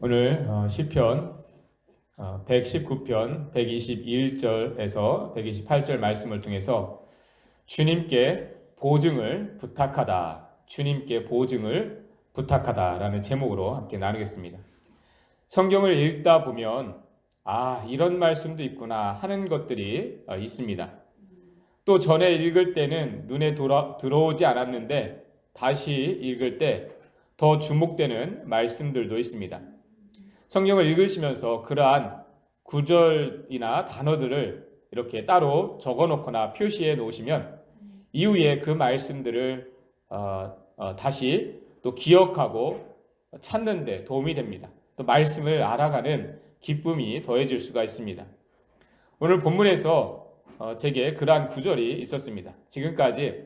오늘 어, 시편 어, 119편 121절에서 128절 말씀을 통해서 주님께 보증을 부탁하다. 주님께 보증을 부탁하다라는 제목으로 함께 나누겠습니다. 성경을 읽다 보면 아, 이런 말씀도 있구나 하는 것들이 어, 있습니다. 또 전에 읽을 때는 눈에 돌아, 들어오지 않았는데 다시 읽을 때 더 주목되는 말씀들도 있습니다. 성경을 읽으시면서 그러한 구절이나 단어들을 이렇게 따로 적어 놓거나 표시해 놓으시면 이후에 그 말씀들을 어, 어, 다시 또 기억하고 찾는데 도움이 됩니다. 또 말씀을 알아가는 기쁨이 더해질 수가 있습니다. 오늘 본문에서 어, 제게 그러한 구절이 있었습니다. 지금까지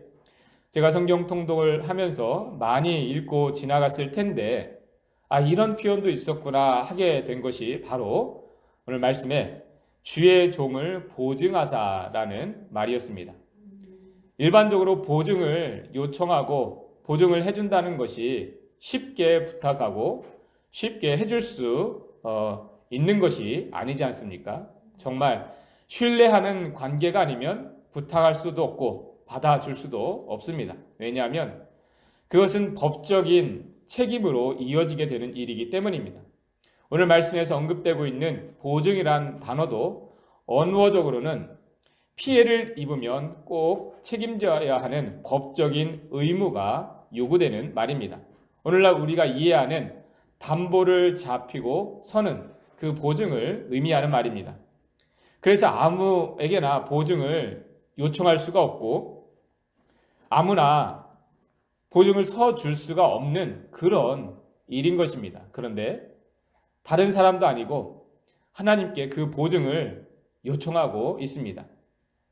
제가 성경 통독을 하면서 많이 읽고 지나갔을 텐데 아 이런 표현도 있었구나 하게 된 것이 바로 오늘 말씀에 주의 종을 보증하사라는 말이었습니다. 일반적으로 보증을 요청하고 보증을 해준다는 것이 쉽게 부탁하고 쉽게 해줄 수 어, 있는 것이 아니지 않습니까? 정말 신뢰하는 관계가 아니면 부탁할 수도 없고 받아줄 수도 없습니다. 왜냐하면 그것은 법적인 책임으로 이어지게 되는 일이기 때문입니다. 오늘 말씀에서 언급되고 있는 보증이란 단어도 언어적으로는 피해를 입으면 꼭 책임져야 하는 법적인 의무가 요구되는 말입니다. 오늘날 우리가 이해하는 담보를 잡히고 서는 그 보증을 의미하는 말입니다. 그래서 아무에게나 보증을 요청할 수가 없고 아무나 보증을 서줄 수가 없는 그런 일인 것입니다. 그런데 다른 사람도 아니고 하나님께 그 보증을 요청하고 있습니다.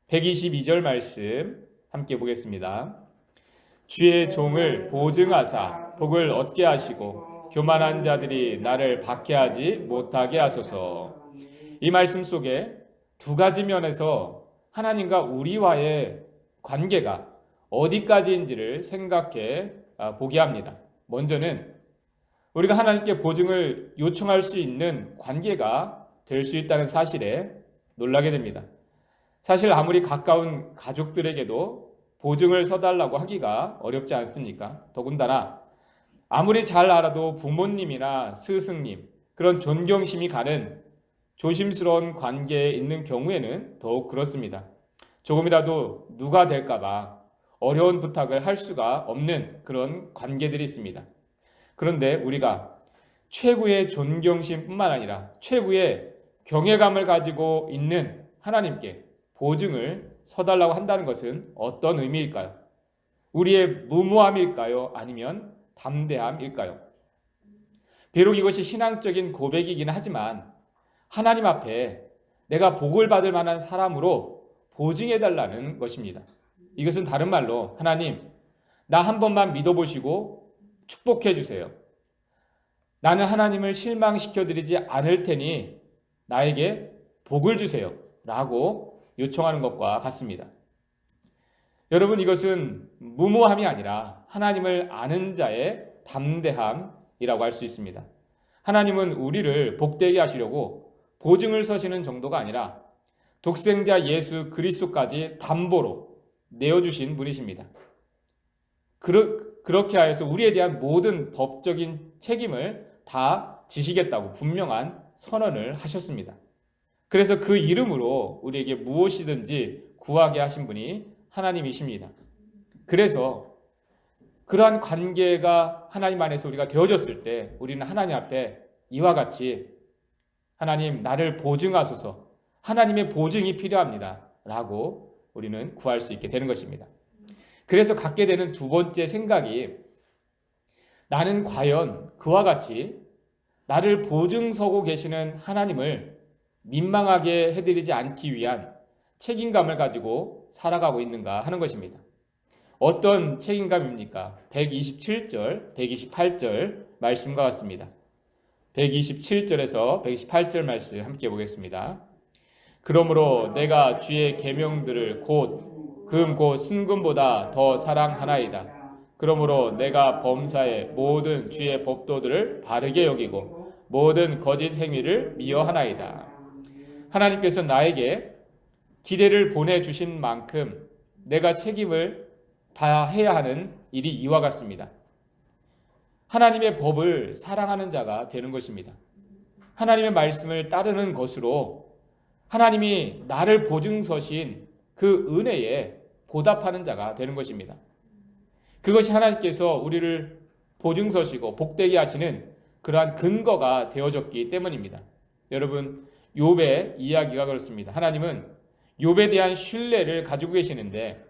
122절 말씀 함께 보겠습니다. 주의 종을 보증하사 복을 얻게 하시고 교만한 자들이 나를 박해하지 못하게 하소서. 이 말씀 속에 두 가지 면에서 하나님과 우리와의 관계가 어디까지인지를 생각해 보게 합니다. 먼저는 우리가 하나님께 보증을 요청할 수 있는 관계가 될 수 있다는 사실에 놀라게 됩니다. 사실 아무리 가까운 가족들에게도 보증을 서달라고 하기가 어렵지 않습니까? 더군다나 아무리 잘 알아도 부모님이나 스승님, 그런 존경심이 가는 조심스러운 관계에 있는 경우에는 더욱 그렇습니다. 조금이라도 누가 될까봐 어려운 부탁을 할 수가 없는 그런 관계들이 있습니다. 그런데 우리가 최고의 존경심뿐만 아니라 최고의 경외감을 가지고 있는 하나님께 보증을 서달라고 한다는 것은 어떤 의미일까요? 우리의 무모함일까요? 아니면 담대함일까요? 비록 이것이 신앙적인 고백이긴 하지만 하나님 앞에 내가 복을 받을 만한 사람으로 보증해 달라는 것입니다. 이것은 다른 말로 하나님 나 한 번만 믿어보시고 축복해 주세요. 나는 하나님을 실망시켜 드리지 않을 테니 나에게 복을 주세요. 라고 요청하는 것과 같습니다. 여러분 이것은 무모함이 아니라 하나님을 아는 자의 담대함이라고 할 수 있습니다. 하나님은 우리를 복되게 하시려고 보증을 서시는 정도가 아니라 독생자 예수 그리스도까지 담보로 내어주신 분이십니다. 그렇게 하여서 우리에 대한 모든 법적인 책임을 다 지시겠다고 분명한 선언을 하셨습니다. 그래서 그 이름으로 우리에게 무엇이든지 구하게 하신 분이 하나님이십니다. 그래서 그러한 관계가 하나님 안에서 우리가 되어졌을 때 우리는 하나님 앞에 이와 같이 하나님 나를 보증하소서 하나님의 보증이 필요합니다. 라고 우리는 구할 수 있게 되는 것입니다. 그래서 갖게 되는 두 번째 생각이 나는 과연 그와 같이 나를 보증서고 계시는 하나님을 민망하게 해드리지 않기 위한 책임감을 가지고 살아가고 있는가 하는 것입니다. 어떤 책임감입니까? 127절, 128절 말씀과 같습니다. 127절에서 128절 말씀 함께 보겠습니다. 그러므로 내가 주의 계명들을 곧 금 곧 순금보다 더 사랑하나이다. 그러므로 내가 범사의 모든 주의 법도들을 바르게 여기고 모든 거짓 행위를 미워하나이다. 하나님께서 나에게 기대를 보내주신 만큼 내가 책임을 다 해야 하는 일이 이와 같습니다. 하나님의 법을 사랑하는 자가 되는 것입니다. 하나님의 말씀을 따르는 것으로 하나님이 나를 보증서신 그 은혜에 보답하는 자가 되는 것입니다. 그것이 하나님께서 우리를 보증서시고 복되게 하시는 그러한 근거가 되어졌기 때문입니다. 여러분, 욥의 이야기가 그렇습니다. 하나님은 욥에 대한 신뢰를 가지고 계시는데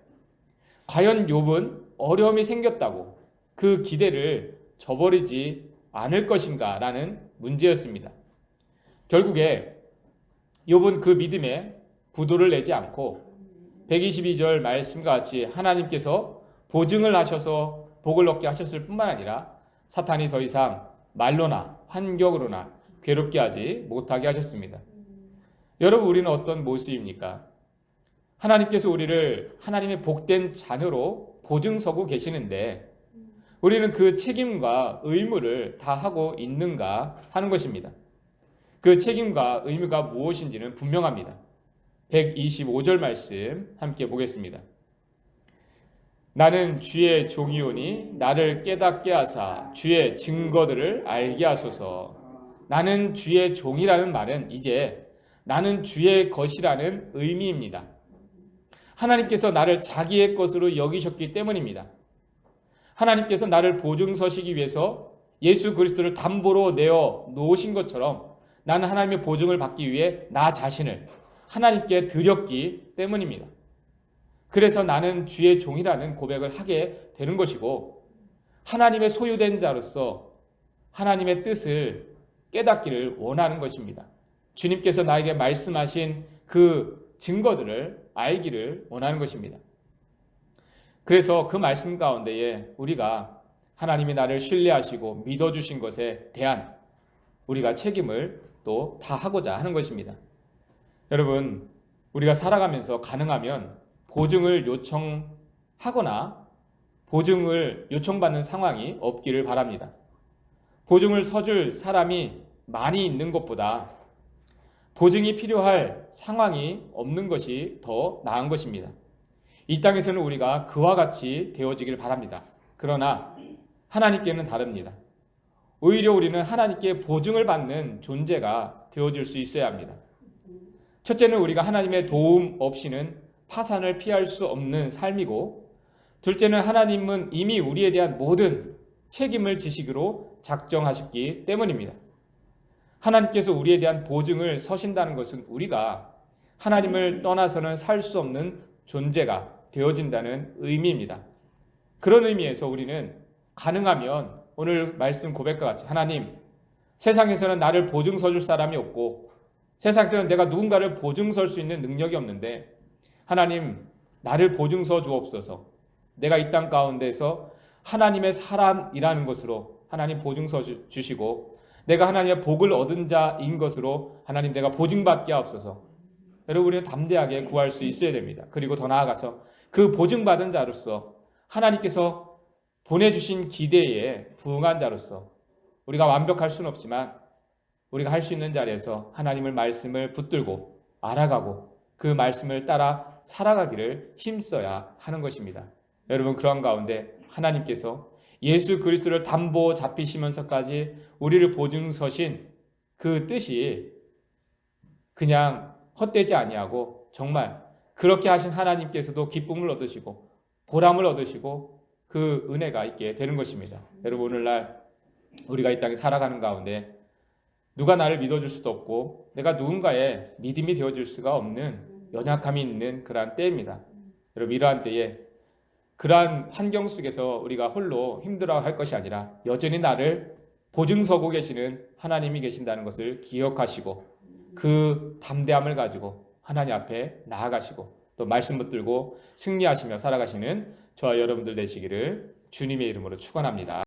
과연 욥은 어려움이 생겼다고 그 기대를 저버리지 않을 것인가라는 문제였습니다. 결국에 욥은 그 믿음에 부도를 내지 않고 122절 말씀과 같이 하나님께서 보증을 하셔서 복을 얻게 하셨을 뿐만 아니라 사탄이 더 이상 말로나 환경으로나 괴롭게 하지 못하게 하셨습니다. 여러분 우리는 어떤 모습입니까? 하나님께서 우리를 하나님의 복된 자녀로 보증서고 계시는데 우리는 그 책임과 의무를 다 하고 있는가 하는 것입니다. 그 책임과 의무가 무엇인지는 분명합니다. 125절 말씀 함께 보겠습니다. 나는 주의 종이오니 나를 깨닫게 하사 주의 증거들을 알게 하소서. 나는 주의 종이라는 말은 이제 나는 주의 것이라는 의미입니다. 하나님께서 나를 자기의 것으로 여기셨기 때문입니다. 하나님께서 나를 보증서시기 위해서 예수 그리스도를 담보로 내어 놓으신 것처럼 나는 하나님의 보증을 받기 위해 나 자신을 하나님께 드렸기 때문입니다. 그래서 나는 주의 종이라는 고백을 하게 되는 것이고 하나님의 소유된 자로서 하나님의 뜻을 깨닫기를 원하는 것입니다. 주님께서 나에게 말씀하신 그 증거들을 알기를 원하는 것입니다. 그래서 그 말씀 가운데에 우리가 하나님이 나를 신뢰하시고 믿어주신 것에 대한 우리가 책임을 또 다 하고자 하는 것입니다. 여러분, 우리가 살아가면서 가능하면 보증을 요청하거나 보증을 요청받는 상황이 없기를 바랍니다. 보증을 서줄 사람이 많이 있는 것보다 보증이 필요할 상황이 없는 것이 더 나은 것입니다. 이 땅에서는 우리가 그와 같이 되어지길 바랍니다. 그러나 하나님께는 다릅니다. 오히려 우리는 하나님께 보증을 받는 존재가 되어줄 수 있어야 합니다. 첫째는 우리가 하나님의 도움 없이는 파산을 피할 수 없는 삶이고, 둘째는 하나님은 이미 우리에 대한 모든 책임을 지시기로 작정하셨기 때문입니다. 하나님께서 우리에 대한 보증을 서신다는 것은 우리가 하나님을 떠나서는 살 수 없는 존재가 되어진다는 의미입니다. 그런 의미에서 우리는 가능하면 오늘 말씀 고백과 같이 하나님 세상에서는 나를 보증 서 줄 사람이 없고 세상에서는 내가 누군가를 보증 설 수 있는 능력이 없는데 하나님 나를 보증 서 주옵소서. 내가 이 땅 가운데서 하나님의 사람이라는 것으로 하나님 보증 서 주, 주시고 내가 하나님의 복을 얻은 자인 것으로 하나님 내가 보증받게 하옵소서. 여러분 우리는 담대하게 구할 수 있어야 됩니다. 그리고 더 나아가서 그 보증받은 자로서 하나님께서 보내주신 기대에 부응한 자로서 우리가 완벽할 수는 없지만 우리가 할 수 있는 자리에서 하나님을 말씀을 붙들고 알아가고 그 말씀을 따라 살아가기를 힘써야 하는 것입니다. 여러분 그런 가운데 하나님께서 예수 그리스도를 담보 잡히시면서까지 우리를 보증서신 그 뜻이 그냥 헛되지 아니하고 정말 그렇게 하신 하나님께서도 기쁨을 얻으시고 보람을 얻으시고 그 은혜가 있게 되는 것입니다. 여러분 오늘날 우리가 이 땅에 살아가는 가운데 누가 나를 믿어줄 수도 없고 내가 누군가의 믿음이 되어줄 수가 없는 연약함이 있는 그러한 때입니다. 여러분 이러한 때에 그러한 환경 속에서 우리가 홀로 힘들어할 것이 아니라 여전히 나를 보증서고 계시는 하나님이 계신다는 것을 기억하시고 그 담대함을 가지고 하나님 앞에 나아가시고 또 말씀 붙들고 승리하시며 살아가시는 저와 여러분들 되시기를 주님의 이름으로 축원합니다.